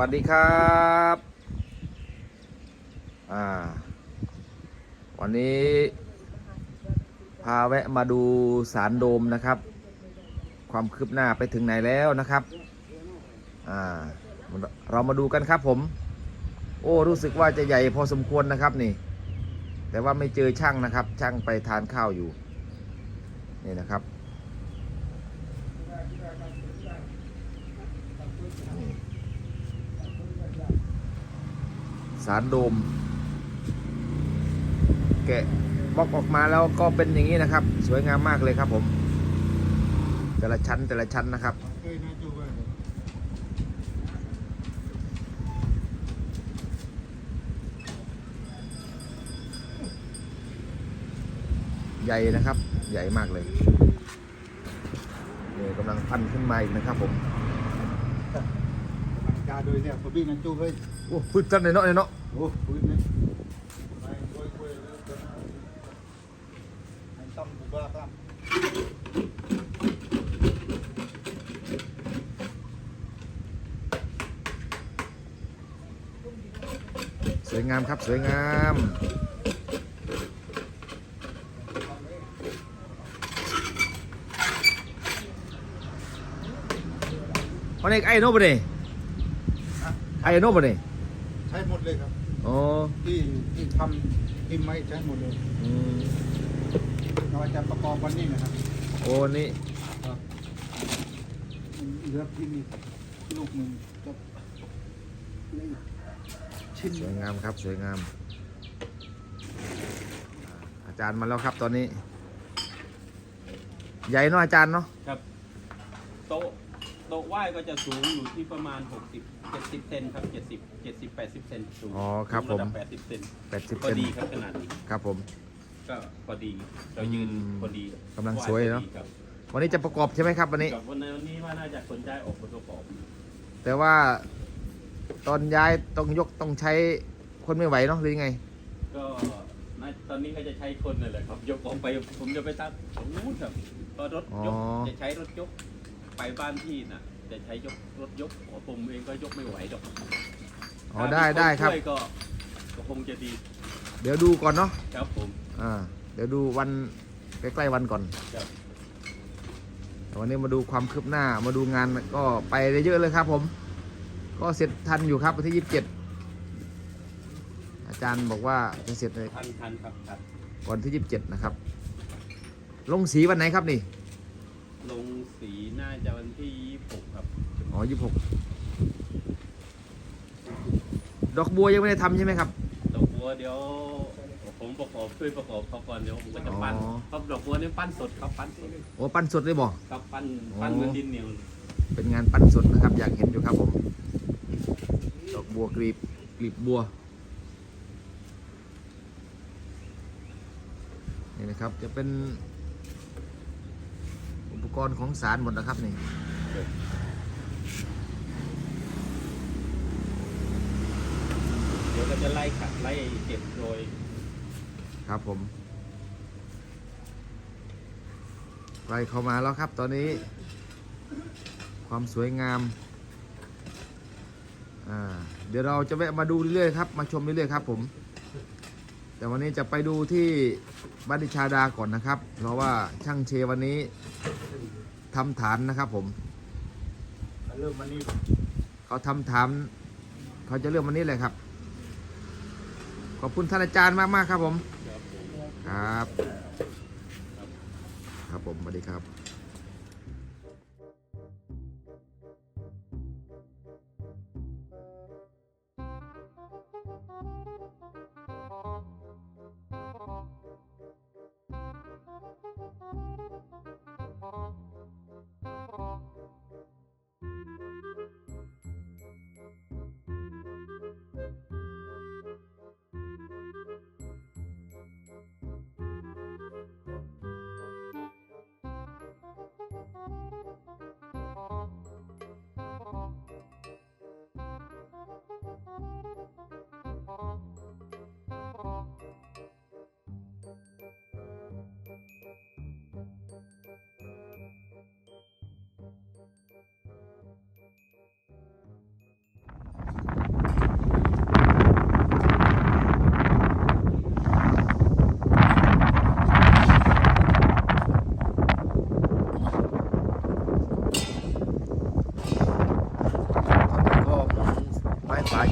วัสดีครับอ่าวันนี้พาแวะมาดูสารโดมนะครับ ความคืบหน้าไปถึงไหนแล้วนะครับอ่าเรามาดูกันครับผม โอ้รู้สึกว่าจะใหญ่พอสมควรนะครับนี่ แต่ว่าไม่เจอช่างนะครับ ช่างไปทานข้าวอยู่ นี่นะครับ สารโดม แกะบล็อกออกมาแล้วก็เป็นอย่างนี้นะครับ สวยงามมากเลยครับผม แต่ละชั้นแต่ละชั้นนะครับ ใหญ่นะครับ ใหญ่มากเลยนี่กำลังปั้นขึ้นมาอีกนะครับผมกาโดยเนี่ย ผมวิ่งกันจู้เฮ้ยโอ้พืชจันเลยเนาะเนี่ ช้หมดเลยครับ อ๋อที่ที่ทำที่ไม่ใช้หมดเลยอืมเราจะประกอบวันนี้นะครับโอ้นี่ครับเหลือที่นี่ลูกหนึ่งจะนี่ชิ้นสวยงามครับสวยงาม อาจารย์มาแล้วครับตอนนี้ ใหญ่เนาะอาจารย์เนาะครับ โต๊ะโต๊ะไหว้ก็จะสูงอยู่ที่ประมาณ 60 70เซนครับ70 70 80เซนสูงอ๋อครับผมระดับ80เซนแปดสิบพอเซนดีครับขนาดนี้ครับผม ก็พอดีเรายืนอืมพอดีกำลังสวยเนอะไหพอดีครับวันนี้จะประกอบใช่ไหมครับวันนี้ กับวันนี้ว่าน่าจะสนใจออกประกอบแต่ว่าตอนย้ายต้องยกต้องใช้คนไม่ไหวเนาะหรือยังไง ก็น่าตอนนี้ก็จะใช้คนนั่นแหละครับยกออกไปผมจะไปตั้งตรงนู้นครับก็รถยกอ๋อ จะใช้รถยกไปบ้านพี่น่ะ จะใช้ยกรถยกผมเองก็ยกไม่ไหวดอกอ๋อได้ได้ครับถ้ามีนช่วยก็ก็คงจะดีเดี๋ยวดูก่อนเนาะครับผม อ่าเดี๋ยวดูวันใกล้ๆวันก่อนครับ แต่วันนี้มาดูความคืบหน้ามาดูงานก็ไปได้เยอะเลยครับผม ก็เสร็จทันอยู่ครับวันที่ยี่สิบเจ็ดอาจารย์บอกว่าจะเสร็จในทันทันครับครับวันที่ยี่สิบเจ็ดนะครับ ลงสีวันไหนครับนี่ ลงสีน่าจะวันที่26ครับ อ๋อยี่สิบหกดอกบัวยังไม่ได้ทำใช่ไหมครับ ดอกบัวเดี๋ยว ผมประกอบช่วยประกอบเขาก่อนเดี๋ยวผมก็จะปั้นอ๋อ ครับดอกบัวนี่ปั้นสดครับปั้นสดโอ้ปั้นสดเลยบ่ ครับปั้นอ๋อปั้นเหมือนดินเหนียวเป็นงานปั้นสดนะครับ อยากเห็นอยู่ครับผม ดอกบัวกลีบกลีบบัว นี่นะครับ จะเป็นอุ ปกรณ์ของสารหมดนะครับนี่เดี๋ยวก็จะไล่ขัดไล่เก็บโรยครับผมไล่เข้ามาแล้วครับตอนนี้ ความสวยงามอ่าเดี๋ยวเราจะแวะมาดูเรื่อยๆครับ มาชมเรื่อยๆครับ ผม แต่วันนี้จะไปดูที่บ้านดิชาดาก่อนนะครับ เพราะว่าช่างเชวันนี้ ทำฐานนะครับผม เริ่มวันนี้เขาทำฐาน เขาจะเริ่มวันนี้เลยครับ ขอบคุณท่านอาจารย์มากๆครับผมครับผม ครับ ครับผมสวัสดีครับ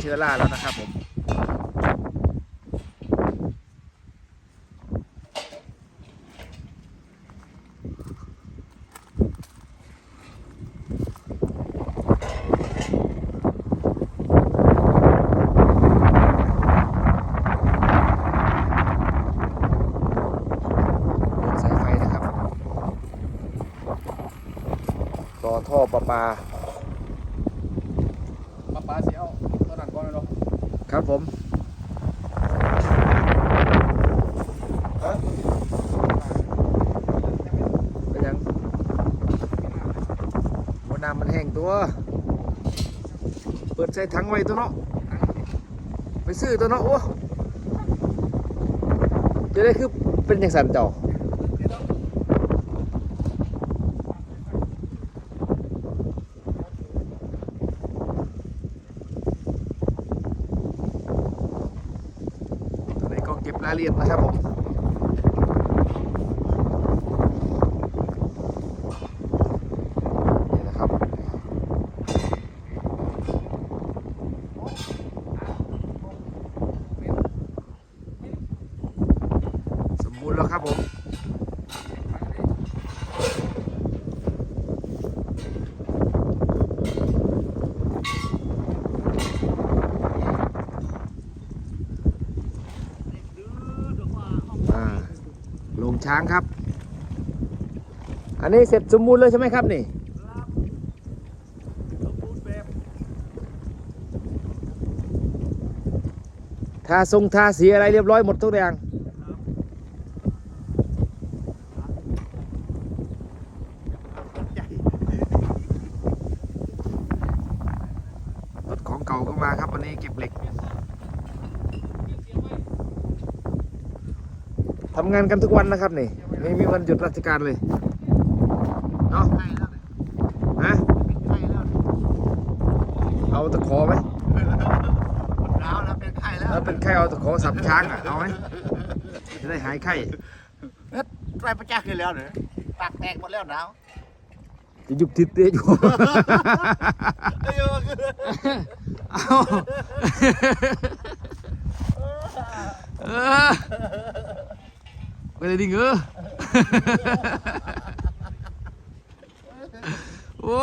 ชื้อราแล้วนะครับผมสายไฟนะครับต่อท่อประปาป้าป้าเสียเอา ก่อนเลยเนาะครับผมฮะเป็นยังวันน้ำมันแห้งตัว เปิดใส่ถังไว้ตัวเนาะไปซื้อตัวเนาะโอ้จะได้คือเป็นอย่างสันเจ้า ตอนนี้ก็เก็บ รายละเอียดนะครับผมนี่นะครับ สมบูรณ์แล้วครับผม อ่าลง ช้างครับ อันนี้เสร็จสมบูรณ์เลยใช่ไหมครับนี่ทาทรงทาสีอะไรเรียบร้อยหมดทุกอย่างรถของเก่าก็มาครับวันนี้เก็บเหล็ก ทำงานกันทุกวันนะครับนี่ไม่มีวันหยุดราชการเลยเนาะฮะเอาตะขอไหมหนาวแล้วเป็นไข้แล้วแล้วเป็นไข้เอาตะขอสับช้างอะเอาไหมจะได้หายไข้ไรประจักษ์ขึ้นแล้วเนี่ยปากแตกหมดแล้วหนาวจะยุบทิศเตี้ยอยู่ เอ้ย เอาเออไป เลยดิเงอโอ้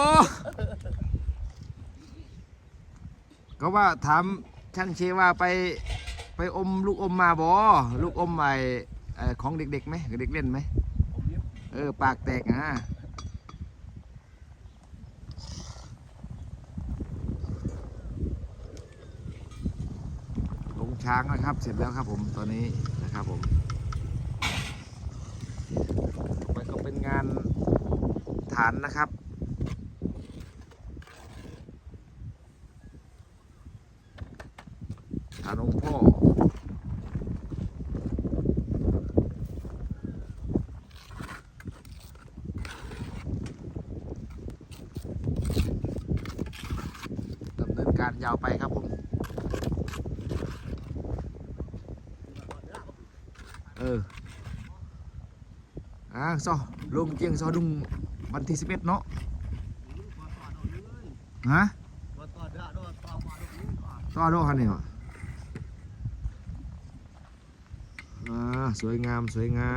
ก็ว่าถามช่างเชว่าไปไปอมลูกอมมาบอลูกอมไอเอ่ของเด็กๆไหมเด็กเล่นไหมเออปากแตกอะลงช้างนะครับ เสร็จแล้วครับผมตอนนี้นะครับผม มันก็เป็นงานฐานนะครับ ฐานองค์พ่อดำเนินการยาวไปครับผม เออ อ่าซอลงเกียงซอดุงวันที่สิบเอ็ดเนาะฮะต่อดอกคันนี้วะอ่าสวยงามสวยงา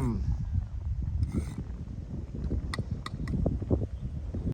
ม